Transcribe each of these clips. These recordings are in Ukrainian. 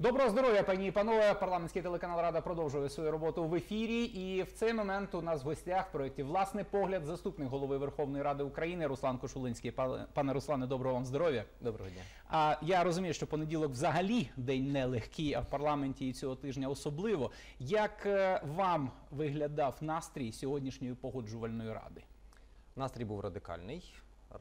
Доброго здоров'я, пані і панове. Парламентський телеканал Рада продовжує свою роботу в ефірі. І в цей момент у нас в гостях в проєкті Власний погляд заступник голови Верховної Ради України Руслан Кошулинський. Пане- Руслане, доброго вам здоров'я. Доброго дня. А я розумію, що понеділок взагалі день нелегкий, а в парламенті і цього тижня особливо. Як е, вам виглядав настрій сьогоднішньої погоджувальної ради? Настрій був радикальний,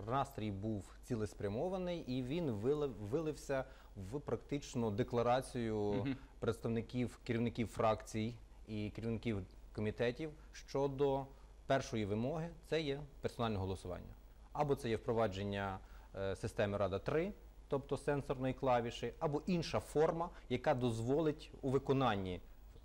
настрій був цілеспрямований, і він вили- вилився в практичну декларацію представників керівників фракцій і керівників комітетів щодо першої вимоги це є персональне голосування. Або це є впровадження е, системи Рада 3, тобто сенсорної клавіші, або інша форма, яка дозволить у виконанні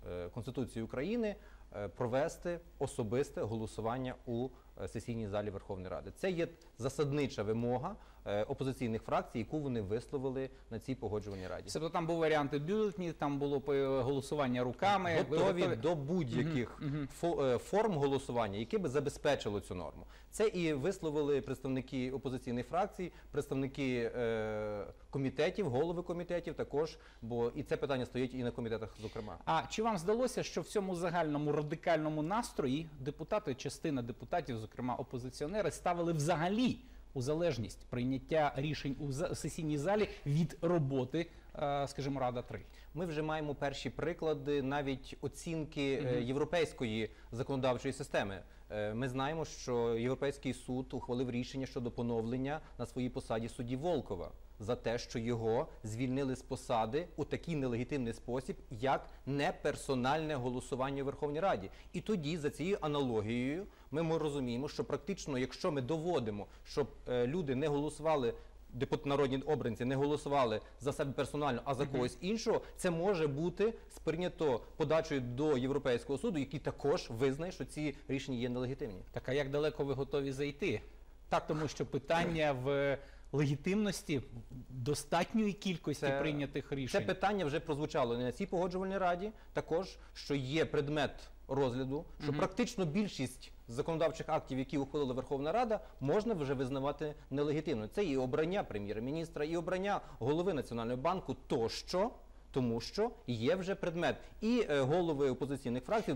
е, Конституції України е, провести особисте голосування у сесійній залі Верховної Ради. Це є засаднича вимога е, опозиційних фракцій, яку вони висловили на цій погоджувальній раді. Тобто там були варіанти бюлетні, там було е, голосування руками. Готові до будь-яких е, форм голосування, які би забезпечило цю норму. Це і висловили представники опозиційних фракцій, представники е, комітетів, голови комітетів також, бо і це питання стоїть і на комітетах, зокрема. А чи вам здалося, що в цьому загальному радикальному настрої депутати, частина депутатів, зокрема опозиціонери, ставили взагалі у залежність прийняття рішень у сесійній залі від роботи, е, скажімо, Рада 3? Ми вже маємо перші приклади навіть оцінки е, європейської законодавчої системи. Е, Ми знаємо, що Європейський суд ухвалив рішення щодо поновлення на своїй посаді судді Волкова за те, що його звільнили з посади у такий нелегітимний спосіб, як неперсональне голосування у Верховній Раді. І тоді, за цією аналогією, ми, розуміємо, що практично, якщо ми доводимо, щоб е, люди не голосували депутати народні обранці не голосували за себе персонально, а за когось іншого, це може бути сприйнято подачею до Європейського суду, який також визнає, що ці рішення є нелегітимні. Так а як далеко ви готові зайти? Так, тому що питання в легітимності достатньої кількості Це- прийнятих Це рішень. питання вже прозвучало не на цій погоджувальній раді, також що є предмет розгляду, що практично більшість законодавчих актів, які ухвалила Верховна Рада, можна вже визнавати нелегітимною. Це і обрання прем'єр-міністра, і обрання голови Національного банку тощо, тому що є вже предмет. І е, голови опозиційних фракцій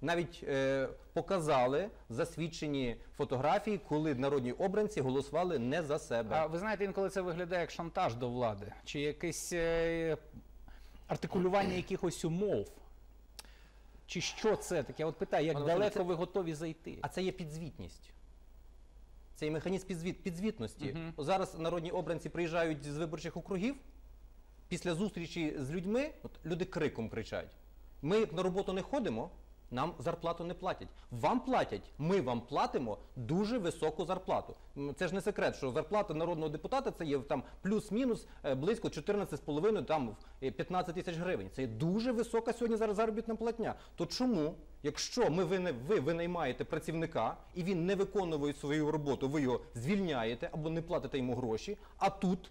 навіть е, показали засвідчені фотографії, коли народні обранці голосували не за себе. А ви знаєте, інколи це виглядає як шантаж до влади, чи якесь е, артикулювання якихось умов. Чи що це таке? От питаю, як Пане далеко це- ви готові зайти? А це є підзвітність. Це є механізм підзвіт, підзвітності. О, Зараз народні обранці приїжджають з виборчих округів. Після зустрічі з людьми от, люди криком кричать: ми на роботу не ходимо, нам зарплату не платять. Вам платять, ми вам платимо дуже високу зарплату. Це ж не секрет, що зарплата народного депутата це є там плюс-мінус е, близько 14,5, там е, 15 тисяч гривень. Це є дуже висока сьогодні зараз заробітна платня. То чому, якщо ми вини- ви винаймаєте працівника і він не виконує свою роботу, ви його звільняєте або не платите йому гроші, а тут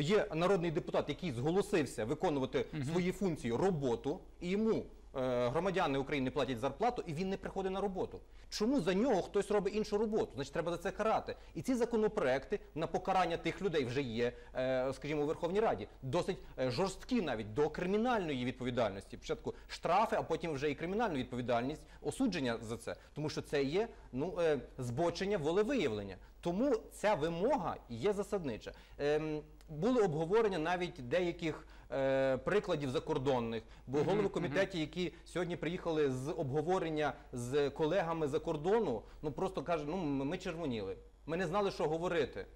Є народний депутат, який зголосився виконувати свої функції роботу, і йому е, громадяни України платять зарплату, і він не приходить на роботу. Чому за нього хтось робить іншу роботу? Значить, треба за це карати. І ці законопроекти на покарання тих людей вже є, е, скажімо, у Верховній Раді, досить е, жорсткі навіть до кримінальної відповідальності. Спочатку штрафи, а потім вже і кримінальну відповідальність, осудження за це, тому що це є ну е, збочення волевиявлення. Тому ця вимога є засаднича. Ем, були обговорення навіть деяких е, прикладів закордонних, бо голови комітетів, які сьогодні приїхали з обговорення з колегами за кордону, ну просто кажуть, ну ми червоніли. Ми не знали, що говорити.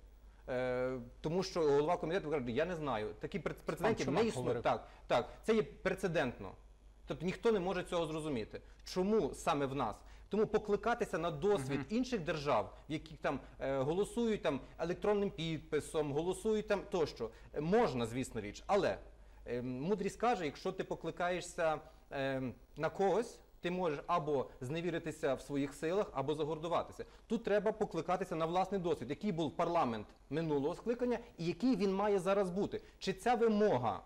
Е, тому що голова комітету каже, я не знаю. Такі прец- прецедентів не говорив. Так, так, це є прецедентно. Тобто ніхто не може цього зрозуміти. Чому саме в нас? Тому покликатися на досвід інших держав, в яких там е, голосують там електронним підписом, голосують там тощо, можна, звісно річ, але мудрість каже, якщо ти покликаєшся е, на когось. Ти можеш або зневіритися в своїх силах, або загордуватися. Тут треба покликатися на власний досвід, який був парламент минулого скликання, і який він має зараз бути. Чи ця вимога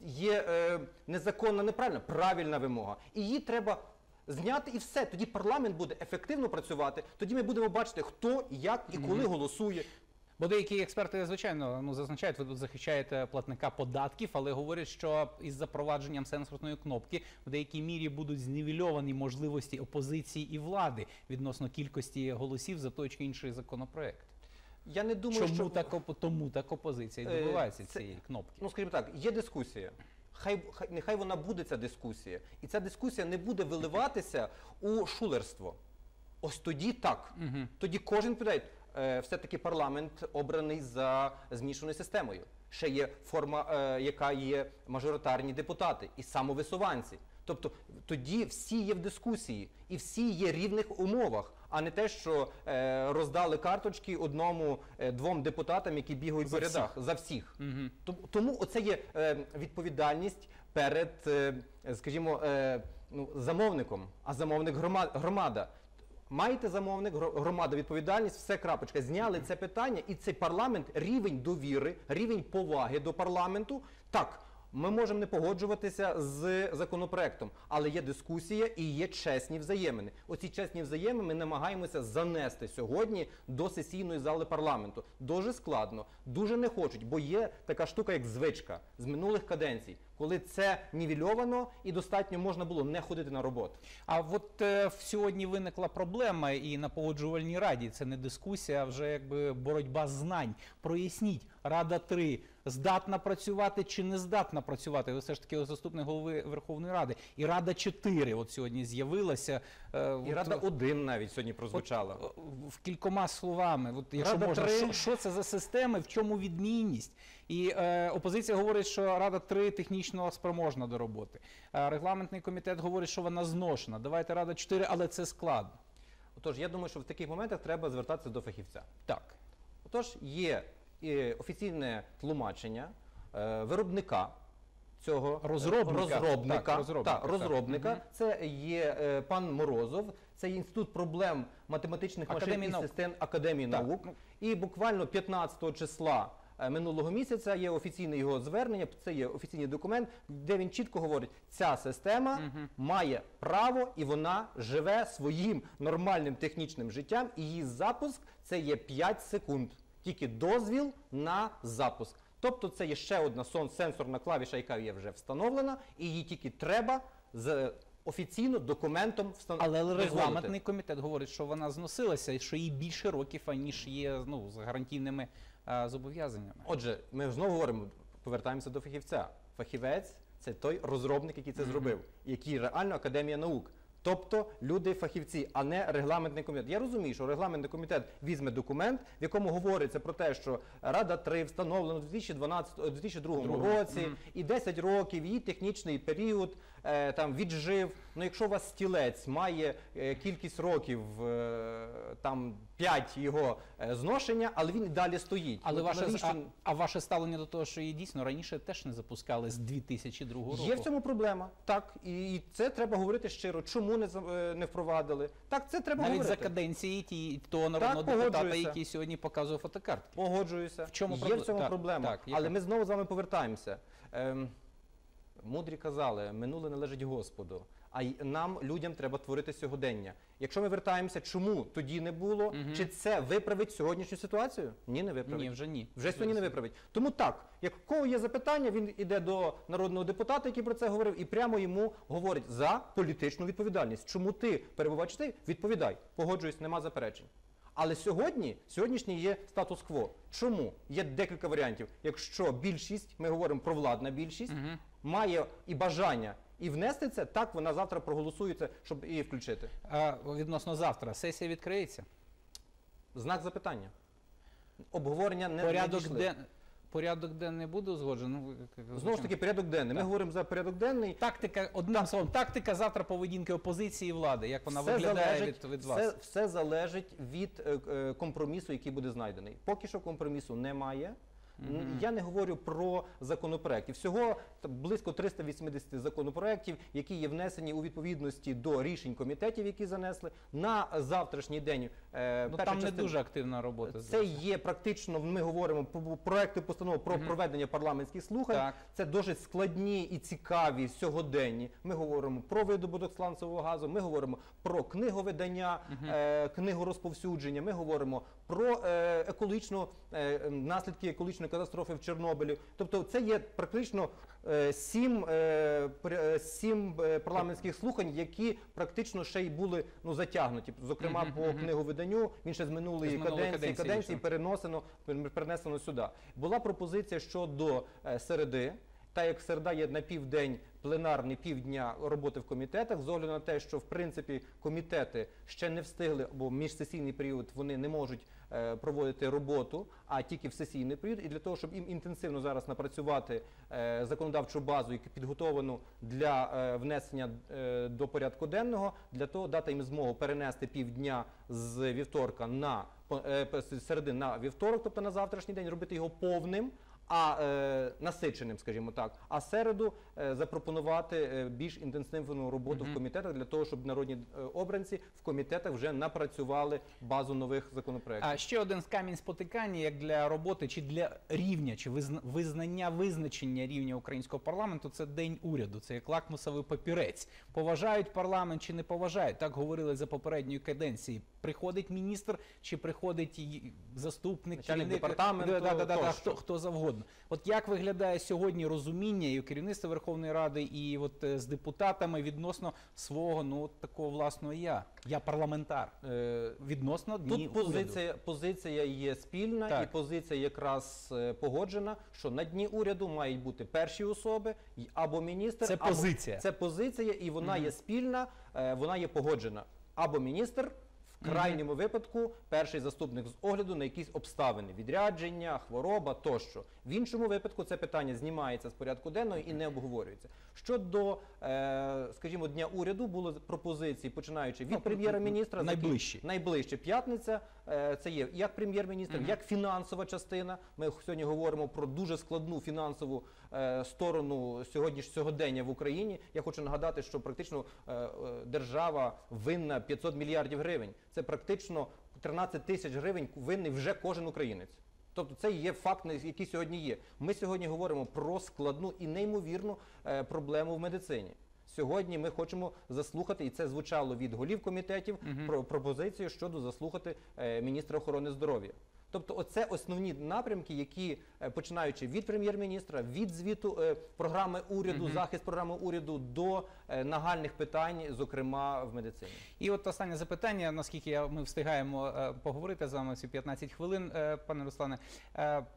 є е, незаконна, неправильна, правильна вимога. І її треба зняти і все. Тоді парламент буде ефективно працювати. Тоді ми будемо бачити, хто, як і коли голосує. Бо деякі експерти, звичайно, ну зазначають, ви тут захищаєте платника податків, але говорять, що із запровадженням сенсорної кнопки в деякій мірі будуть знівельовані можливості опозиції і влади відносно кількості голосів за той чи інший законопроект. Я не думаю, Чому що так тому так опозиція і Е, добивається це- цієї кнопки? ну скажімо так, є дискусія. Хай, хай нехай вона буде ця дискусія, і ця дискусія не буде виливатися у шулерство. Ось тоді так. Мгм. Тоді кожен піде. Е, все-таки парламент обраний за змішаною системою. Ще є форма, е, яка є мажоритарні депутати і самовисуванці. Тобто тоді всі є в дискусії і всі є в рівних умовах, а не те, що е, роздали карточки одному е, двом депутатам, які бігають За по рядах за всіх. Том- Тому оце є е, відповідальність перед, е, скажімо, е, ну, замовником, а замовник громада. Маєте замовник, гро- громада відповідальність, все крапочка. Зняли це питання, і цей парламент рівень довіри, рівень поваги до парламенту. Так, ми можемо не погоджуватися з законопроектом, але є дискусія і є чесні взаємини. Оці чесні взаємини ми намагаємося занести сьогодні до сесійної зали парламенту. Дуже складно, дуже не хочуть, бо є така штука, як звичка з минулих каденцій, коли це нівельовано і достатньо можна було не ходити на роботу. А от е, сьогодні виникла проблема, і на погоджувальній раді це не дискусія, а вже якби боротьба знань. Проясніть, Рада 3 здатна працювати чи не здатна працювати. Ви все ж таки заступник голови Верховної Ради. І Рада 4 от сьогодні з'явилася. е, І от, рада один навіть сьогодні прозвучала. Е, в кількома словами, от, якщо Рада можна, три. що, що це за системи, в чому відмінність? І е, опозиція говорить, що Рада 3 технічно спроможна до роботи. Е, регламентний комітет говорить, що вона зношена. Давайте Рада 4, але це складно. Отож, я думаю, що в таких моментах треба звертатися до фахівця. Так. Отож, є е, офіційне тлумачення е, виробника цього Розробника. розробника, Так, розробника, так, так. розробника. Мгм. Це є е, пан Морозов, це є інститут проблем математичних Академії машин і наук. систем Академії Так, наук. І буквально 15 числа. Е, Минулого місяця є офіційне його звернення, це є офіційний документ, де він чітко говорить, ця система має право і вона живе своїм нормальним технічним життям. І її запуск це є 5 секунд. Тільки дозвіл на запуск. Тобто це є ще одна сенсорна клавіша, яка є вже встановлена, і її тільки треба з офіційно документом встановити. Але регламентний комітет говорить, що вона зносилася і що їй більше років, аніж є ну, з гарантійними зобов'язаннями. Отже, ми знову говоримо, повертаємося до фахівця. Фахівець це той розробник, який це зробив, який реально академія наук. Тобто люди фахівці, а не регламентний комітет. Я розумію, що регламентний комітет візьме документ, в якому говориться про те, що Рада 3 встановлена у 2012, у 2002 Другому. році, і 10 років її технічний період е, там віджив. Ну, якщо у вас стілець має е, кількість років е, там 5 його е, зношення, але він і далі стоїть. Але ваше, навіщо- а, а ваше ставлення до того, що її дійсно раніше теж не запускали з 2002 року. Є в цьому проблема, так, і, і це треба говорити щиро. Чому не, е, не впровадили? Так, це треба Навіть говорити. за каденції ті, того народного депутата, погоджуюся. який сьогодні показує фотокартки. Погоджуюся. В чому Є в цьому Так, проблема. так. Але ми знову з вами повертаємося. Ем, мудрі казали, минуле належить Господу. А нам, людям, треба творити сьогодення. Якщо ми вертаємося, чому тоді не було? Чи це виправить сьогоднішню ситуацію? Ні, не виправить. Ні, вже ні. Вже сьогодні не виправить. Тому так, як кого є запитання, він іде до народного депутата, який про це говорив, і прямо йому говорить за політичну відповідальність. Чому ти перебуваєш ти? Відповідай. Погоджуюсь, нема заперечень. Але сьогодні, сьогоднішній є статус-кво. Чому? Є декілька варіантів. Якщо більшість, ми говоримо про владна більшість, має і бажання і внести це, так вона завтра проголосується, щоб її включити. А відносно завтра сесія відкриється. Знак запитання. Обговорення не порядок, ден... порядок денний буде узгоджений. Ну, Знову ж таки, порядок денний. Ми говоримо за порядок денний. Тактика, одним словом, тактика завтра поведінки опозиції і влади. Як вона все виглядає залежить, від, від все, вас? все залежить від е, е, компромісу, який буде знайдений. Поки що компромісу немає. Я не говорю про законопроекти. Всього близько 380 законопроєктів, які є внесені у відповідності до рішень комітетів, які занесли на завтрашній день. е, Ну там не дуже активна робота. це є практично. Ми говоримо про проекти постанов про проведення парламентських слухань. Так. Це дуже складні і цікаві сьогоденні. Ми говоримо про видобуток сланцевого газу. Ми говоримо про книговидання, е, книгорозповсюдження. Ми говоримо про е, екологічну е, наслідки екологічної катастрофи в Чорнобилі. Тобто, це є практично е, сім, сім парламентських слухань, які практично ще й були ну затягнуті. Зокрема, по книговиданню він ще з минулої З минулої каденції, каденції каденції переносено перенесено сюди. Була пропозиція щодо середи. Та як середа є на південь пленарний півдня роботи в комітетах, з огляду на те, що в принципі комітети ще не встигли, бо міжсесійний період вони не можуть проводити роботу, а тільки в сесійний період. І для того, щоб їм інтенсивно зараз напрацювати е, законодавчу базу, яку підготовану для е, внесення е, до порядку денного, для того дати їм змогу перенести півдня з вівторка на е, середи на вівторок, тобто на завтрашній день, робити його повним. А е, насиченим, скажімо так, а середу е, запропонувати е, більш інтенсивну роботу в комітетах для того, щоб народні е, обранці в комітетах вже напрацювали базу нових законопроєктів. А ще один з камінь спотикання, як для роботи чи для рівня, чи визна- визнання визначення рівня українського парламенту, це день уряду. Це як лакмусовий папірець. Поважають парламент чи не поважають. Так говорили за попередньої каденції. Приходить міністр чи приходить заступник, Начальник керівник, департаменту, да, да, да, да, хто, хто завгодно. От як виглядає сьогодні розуміння і у керівництва Верховної Ради, і от е, з депутатами відносно свого ну такого власного я. Я парламентар. Е, Відносно дні Тут уряду. позиція, позиція є спільна, Так. і позиція якраз е, погоджена, що на дні уряду мають бути перші особи або міністр. Це або- позиція. Це позиція, і вона є спільна, е, вона є погоджена. Або міністр. Крайньому випадку перший заступник з огляду на якісь обставини, відрядження, хвороба тощо. В іншому випадку це питання знімається з порядку денного і не обговорюється. Щодо, е, скажімо, дня уряду були пропозиції, починаючи від Ну, прем'єра-міністра, найближчі. найближче п'ятниця. е, Це є як прем'єр-міністр, як фінансова частина. Ми сьогодні говоримо про дуже складну фінансову е, сторону сьогодні сьогодення в Україні. Я хочу нагадати, що практично е, е, держава винна 500 мільярдів гривень. Це практично 13 тисяч гривень винний вже кожен українець. Тобто це є факт, який сьогодні є. Ми сьогодні говоримо про складну і неймовірну е, проблему в медицині. Сьогодні ми хочемо заслухати, і це звучало від голів комітетів, про пропозицію щодо заслухати е, міністра охорони здоров'я. Тобто, оце основні напрямки, які е, починаючи від прем'єр-міністра, від звіту е, програми уряду, захист програми уряду до е, нагальних питань, зокрема в медицині. І от останнє запитання, наскільки ми встигаємо поговорити з вами ці 15 хвилин, пане Руслане.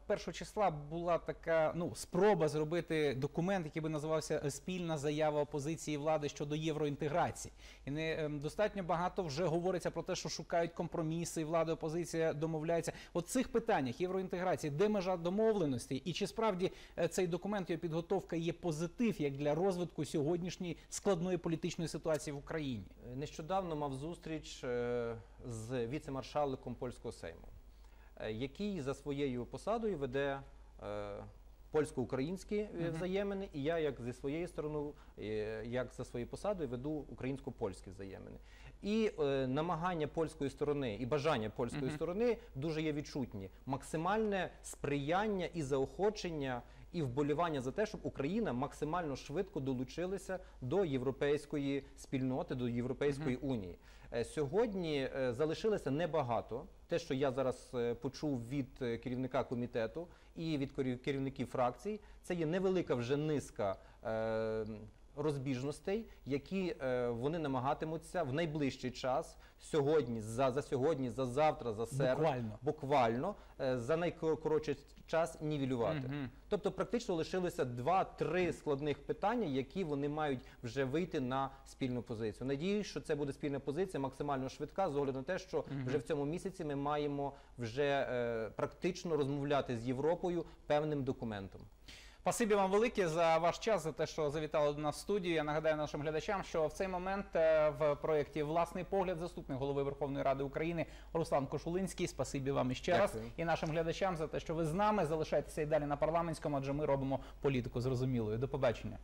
Першого числа була така ну, спроба зробити документ, який би називався Спільна заява опозиції влади щодо євроінтеграції. І не е, достатньо багато вже говориться про те, що шукають компроміси, влада, опозиція домовляється. От цих питаннях євроінтеграції, де межа домовленості, і чи справді е, цей документ його підготовка є позитив як для розвитку сьогоднішньої складної політичної ситуації в Україні? Е, Нещодавно мав зустріч е, з віце-маршаликом польського сейму, який за своєю посадою веде польсько-українські е, взаємини, і я, як зі своєї сторони, е, як за своєю посадою, веду українсько-польські взаємини. І е, намагання польської сторони і бажання польської сторони дуже є відчутні. Максимальне сприяння і заохочення. І вболівання за те, щоб Україна максимально швидко долучилася до європейської спільноти, до Європейської унії. Е, Сьогодні е, залишилося небагато. Те, що я зараз е, почув від керівника комітету і від керівників фракцій, це є невелика вже низка. Розбіжностей, які е, вони намагатимуться в найближчий час сьогодні, за, за сьогодні, за завтра, за середу, Буквально. буквально е, за найкоротший час нівелювати. Мгм. Тобто, практично лишилося два-три складних питання, які вони мають вже вийти на спільну позицію. Надіюсь, що це буде спільна позиція, максимально швидка, з огляду на те, що вже в цьому місяці ми маємо вже е, практично розмовляти з Європою певним документом. Спасибі вам велике за ваш час, за те, що завітали до нас в студію. Я нагадаю нашим глядачам, що в цей момент е, в проєкті Власний погляд заступник голови Верховної Ради України Руслан Кошулинський. Спасибі вам іще раз і нашим глядачам за те, що ви з нами залишайтеся і далі на парламентському, адже ми робимо політику зрозумілою. До побачення.